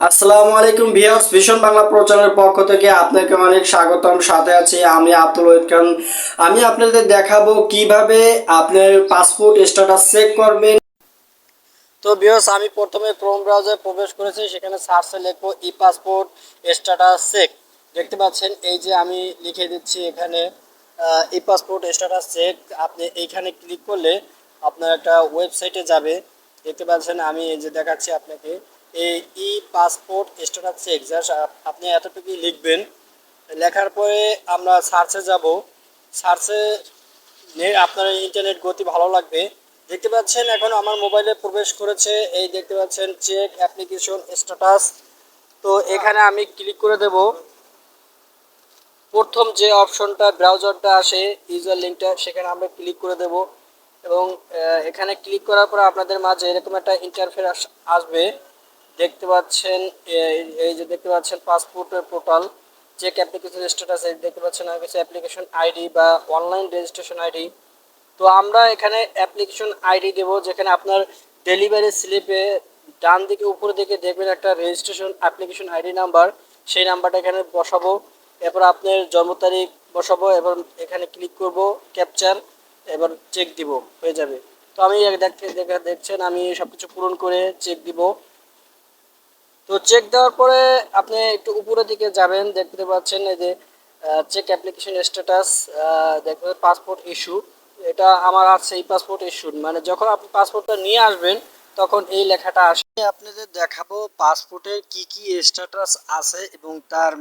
আসসালামু আলাইকুম ভিউয়ার্স, ভীষণ বাংলা প্রচারের পক্ষ থেকে আপনাকে অনেক স্বাগতম। সাথে আছি আমি আব্দুল ওয়েদ খান। আমি আপনাদের দেখাবো কীভাবে আপনার পাসপোর্ট স্ট্যাটাস চেক করবেন। তো ভিউয়ার্স, আমি প্রথমে ক্রোম ব্রাউজারে প্রবেশ করেছি, সেখানে সার্চে লিখব ই পাসপোর্ট স্ট্যাটাস চেক। দেখতে পাচ্ছেন, এই যে আমি লিখে দিচ্ছি এখানে ই পাসপোর্ট স্ট্যাটাস চেক। আপনি এইখানে ক্লিক করলে আপনার একটা ওয়েবসাইটে যাবে। দেখতে পাচ্ছেন, আমি এই যে দেখাচ্ছি আপনাকে। এই ই পাসপোর্ট স্ট্যাটাস জাস্ট আপনি এতটুকুই লিখবেন। লেখার পরে আমরা সার্চে যাব। সার্চে আপনার ইন্টারনেট গতি ভালো লাগবে। দেখতে পাচ্ছেন, এখন আমার মোবাইলে প্রবেশ করেছে। এই দেখতে পাচ্ছেন চেক অ্যাপ্লিকেশন স্ট্যাটাস তো এখানে আমি ক্লিক করে দেব। প্রথম যে অপশনটা ব্রাউজারটা আসে ইউজার লিঙ্কটা সেখানে আমরা ক্লিক করে দেব। এবং এখানে ক্লিক করার পর আপনাদের মাঝে এরকম একটা ইন্টারফেস আসবে। দেখতে পাচ্ছেন, এই- যে দেখতে পাচ্ছেন পাসপোর্টের পোর্টাল চেক অ্যাপ্লিকেশন স্ট্যাটাস দেখতে পাচ্ছেন, আর কিছু অ্যাপ্লিকেশন আইডি বা অনলাইন রেজিস্ট্রেশন আইডি তো আমরা এখানে অ্যাপ্লিকেশন আইডি দেব, যেখানে আপনার ডেলিভারি স্লিপে ডান দিকে, উপর দিকে দেখবেন একটা রেজিস্ট্রেশন অ্যাপ্লিকেশন আইডি নাম্বার সেই নাম্বারটা এখানে বসাবো। এরপর আপনার জন্ম তারিখ বসাবো এবার এখানে ক্লিক করব ক্যাপচার এবার চেক দিব, হয়ে যাবে। তো আমি দেখতে দেখা, দেখছেন, আমি সব কিছু পূরণ করে চেক দিব। তো চেক দেওয়ার পরে আপনি একটু উপরের দিকে যাবেন, দেখতে পাচ্ছেন এই যে চেক অ্যাপ্লিকেশন স্ট্যাটাস দেখবেন পাসপোর্ট ইস্যু এটা আমার আছে এই পাসপোর্ট ইস্যু মানে যখন আপনি পাসপোর্টটা নিয়ে আসবেন, তখন এই লেখাটা আসে আপনাদের দেখাবো পাসপোর্টের কি কি স্ট্যাটাস আছে এবং তার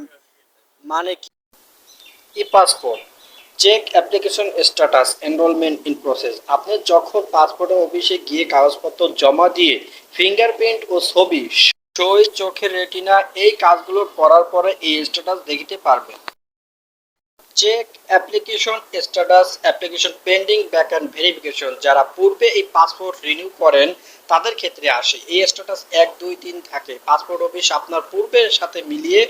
মানে কি? E passport check application status enrolment in process আপনি যখন পাসপোর্টের অফিসে গিয়ে কাগজপত্র জমা দিয়ে ফিঙ্গারপ্রিন্ট ও ছবি সই চোখের রেটিনা এই কাজগুলো করার পরে এই স্ট্যাটাস দেখিতে পারবেন। Check application status application pending back and verification যারা পূর্বে এই পাসপোর্ট রিনিউ করেন, তাদের ক্ষেত্রে আসে। এই স্ট্যাটাস এক, দুই, তিন থাকে। পাসপোর্ট অফিস আপনার পূর্বের সাথে মিলিয়ে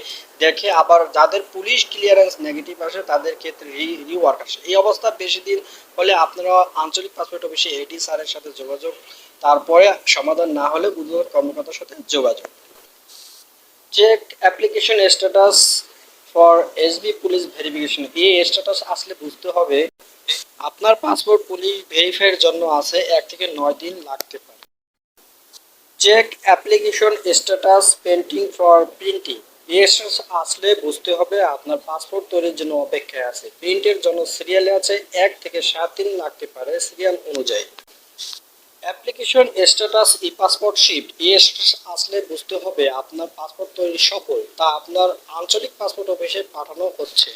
দেখে আবার যাদের পুলিশ ক্লিয়ারেন্স নেগেটিভ আসে, তাদের ক্ষেত্রে রিওয়ার্ক আসে। এই অবস্থা বেশি দিন হলে আপনারা আঞ্চলিক পাসপোর্ট অফিসে এডি স্যারের সাথে যোগাযোগ, তারপরে সমাধান না হলে উদ্যোগ কর্মকর্তার সাথে যোগাযোগ। Check application status for SB police verification এই স্ট্যাটাস আসলে বুঝতে হবে, আপনার পাসপোর্ট পুলিশ ভেরিফাইয়ের জন্য আছে এক থেকে নয় দিন লাগতে পারে। Check application status pending for printing এই স্ট্যাটাস আসলে বুঝতে হবে আপনার পাসপোর্ট তৈরির জন্য অপেক্ষায় আছে। প্রিন্টের জন্য সিরিয়ালে আছে, এক থেকে সাত দিন লাগতে পারে সিরিয়াল অনুযায়ী। Application status e passport shift, এই স্ট্যাটাস আসলে বুঝতে হবে আপনার পাসপোর্ট তৈরি সফল, তা আপনার আঞ্চলিক পাসপোর্ট অফিসে পাঠানো হচ্ছে।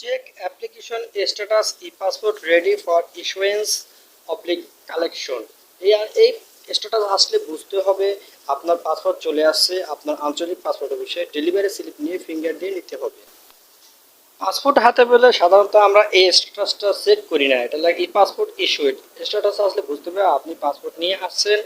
Check application status e passport ready for issuance oblique collection এই এই স্ট্যাটাস আসলে বুঝতে হবে, আপনার পাসপোর্ট চলে আসছে, আপনার আঞ্চলিক পাসপোর্ট অফিসে ডেলিভারি স্লিপ নিয়ে ফিঙ্গার দিয়ে নিতে হবে। পাসপোর্ট হাতে পেলে সাধারণত আমরা এই স্ট্যাটাসটা চেক করি না। এটা লাগে পাসপোর্ট ইস্যুড স্ট্যাটাস আসলে বুঝতে হবে, আপনি পাসপোর্ট নিয়ে আসছেন